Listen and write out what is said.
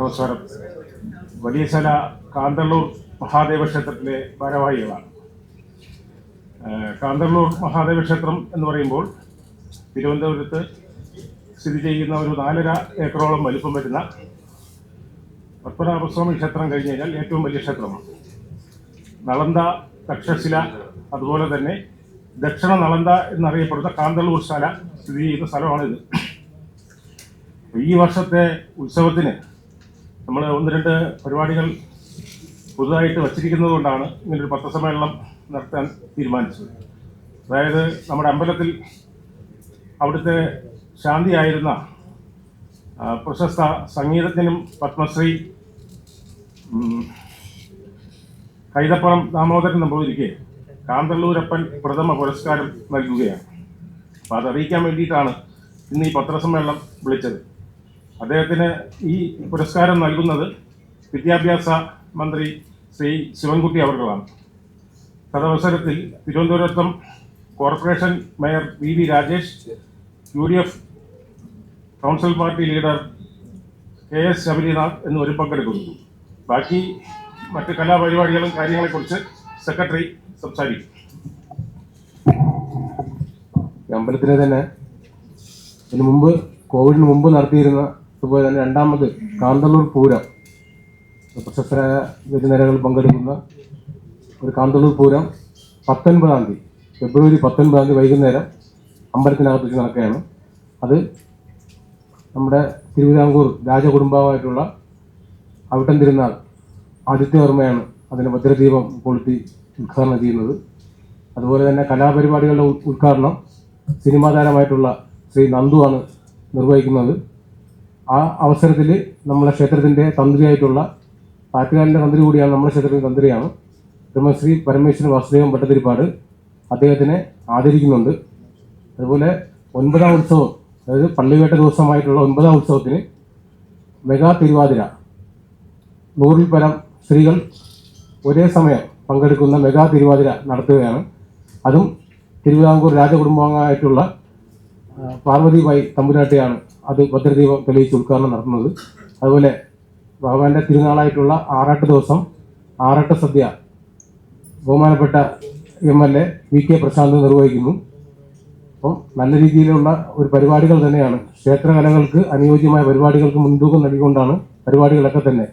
നമസ്കാരം വലിയശാല കാന്തള്ളൂർ മഹാദേവ ക്ഷേത്രത്തിലെ ഭാരവാഹികളാണ്. കാന്തള്ളൂർ മഹാദേവ ക്ഷേത്രം എന്ന് പറയുമ്പോൾ തിരുവനന്തപുരത്ത് സ്ഥിതി ചെയ്യുന്ന ഒരു നാലര ഏക്കറോളം വലിപ്പം വരുന്ന പത്മനാഭസ്വാമി ക്ഷേത്രം കഴിഞ്ഞ് കഴിഞ്ഞാൽ ഏറ്റവും വലിയ ക്ഷേത്രമാണ്. നളന്ത തക്ഷശില അതുപോലെ തന്നെ ദക്ഷിണ നളന്ത എന്നറിയപ്പെടുന്ന കാന്തള്ളൂർ ശാല സ്ഥിതി ചെയ്യുന്ന സ്ഥലമാണിത്. ഈ വർഷത്തെ ഉത്സവത്തിന് നമ്മൾ ഒന്ന് രണ്ട് പരിപാടികൾ പുതുതായിട്ട് വച്ചിരിക്കുന്നത് കൊണ്ടാണ് ഇങ്ങനൊരു പത്രസമ്മേളനം നടത്താൻ തീരുമാനിച്ചത്. അതായത് നമ്മുടെ അമ്പലത്തിൽ അവിടുത്തെ ശാന്തിയായിരുന്ന പ്രശസ്ത സംഗീതജ്ഞനും പത്മശ്രീ കൈതപ്പണം ദാമോദരൻ നമ്പൂതിരിക്ക് കാന്തള്ളൂരപ്പൻ പ്രഥമ പുരസ്കാരം നൽകുകയാണ്. അപ്പോൾ അതറിയിക്കാൻ വേണ്ടിയിട്ടാണ് ഇന്ന് ഈ പത്രസമ്മേളനം വിളിച്ചത്. അദ്ദേഹത്തിന് ഈ പുരസ്കാരം നൽകുന്നത് വിദ്യാഭ്യാസ മന്ത്രി ശ്രീ ശിവൻകുട്ടി അവർകളാണ്. തദവസരത്തിൽ തിരുവനന്തപുരത്തും corporation mayor V V Rajesh U D F council party leader K S Sabarinath എന്നിവരും പങ്കെടുക്കുന്നു. ബാക്കി മറ്റ് കലാപരിപാടികളും കാര്യങ്ങളെക്കുറിച്ച് സെക്രട്ടറി സംസാരിക്കും. അമ്പലത്തിലെ തന്നെ ഇതിനു മുമ്പ് കോവിഡിന് മുമ്പ് നടത്തിയിരുന്ന അതുപോലെ തന്നെ രണ്ടാമത് കാന്തളൂർ പൂരം. പ്രശസ്തരായ വിരുന്നരകൾ പങ്കെടുക്കുന്ന ഒരു കാന്തളൂർ പൂരം പത്തൊൻപതാം തീയതി ഫെബ്രുവരി പത്തൊൻപതാം തീയതി വൈകുന്നേരം അമ്പലത്തിനകത്ത് വെച്ച് നടക്കുകയാണ്. അത് നമ്മുടെ തിരുവിതാംകൂർ രാജകുടുംബമായിട്ടുള്ള അവിട്ടം തിരുനാൾ ആദിത്യവർമ്മയാണ് അതിന് ഭദ്രദീപം കൊളുത്തി ഉദ്ഘാടനം ചെയ്യുന്നത്. അതുപോലെ തന്നെ കലാപരിപാടികളുടെ ഉദ്- ഉദ്ഘാടനം സിനിമാ താരമായിട്ടുള്ള ശ്രീ നന്ദുവാണ് നിർവഹിക്കുന്നത്. ആ അവസരത്തിൽ നമ്മുടെ ക്ഷേത്രത്തിന്റെ തന്ത്രിയായിട്ടുള്ള പാറ്റുകാലിന്റെ തന്ത്രി കൂടിയാണ് നമ്മുടെ ക്ഷേത്രത്തിന്റെ തന്ത്രിയാണ്. ബ്രഹ്മശ്രീ പരമേശ്വരൻ വാസുദേവൻ ഭട്ടതിരിപ്പാട് അദ്ദേഹത്തിനെ ആദരിക്കുന്നുണ്ട്. അതുപോലെ ഒൻപതാം ഉത്സവം അതായത് പള്ളിവേട്ട ദിവസമായിട്ടുള്ള ഒൻപതാം ഉത്സവത്തിന് മെഗാ തിരുവാതിര. നൂറിൽ പരം സ്ത്രീകൾ ഒരേ സമയം പങ്കെടുക്കുന്ന മെഗാ തിരുവാതിര നടത്തുകയാണ്. അതും തിരുവിതാംകൂർ രാജകുടുംബാംഗമായിട്ടുള്ള ആ, പാർവതിബായി തമ്പുരാട്ടിയാണ് അത് ഭദ്രദീപം തെളിയിച്ച് ഉദ്ഘാടനം നടത്തുന്നത്. അതുപോലെ ഭഗവാന്റെ തിരുനാളായിട്ടുള്ള ആറാട്ട് ദിവസം ആറാട്ട് സദ്യ ബഹുമാനപ്പെട്ട M L A V K Prasanth നിർവഹിക്കുന്നു. അപ്പം നല്ല രീതിയിലുള്ള ഒരു പരിപാടികൾ തന്നെയാണ്. ക്ഷേത്രകലകൾക്ക് അനുയോജ്യമായ പരിപാടികൾക്ക് മുൻതൂക്കം നൽകിക്കൊണ്ടാണ് പരിപാടികളൊക്കെ തന്നെ.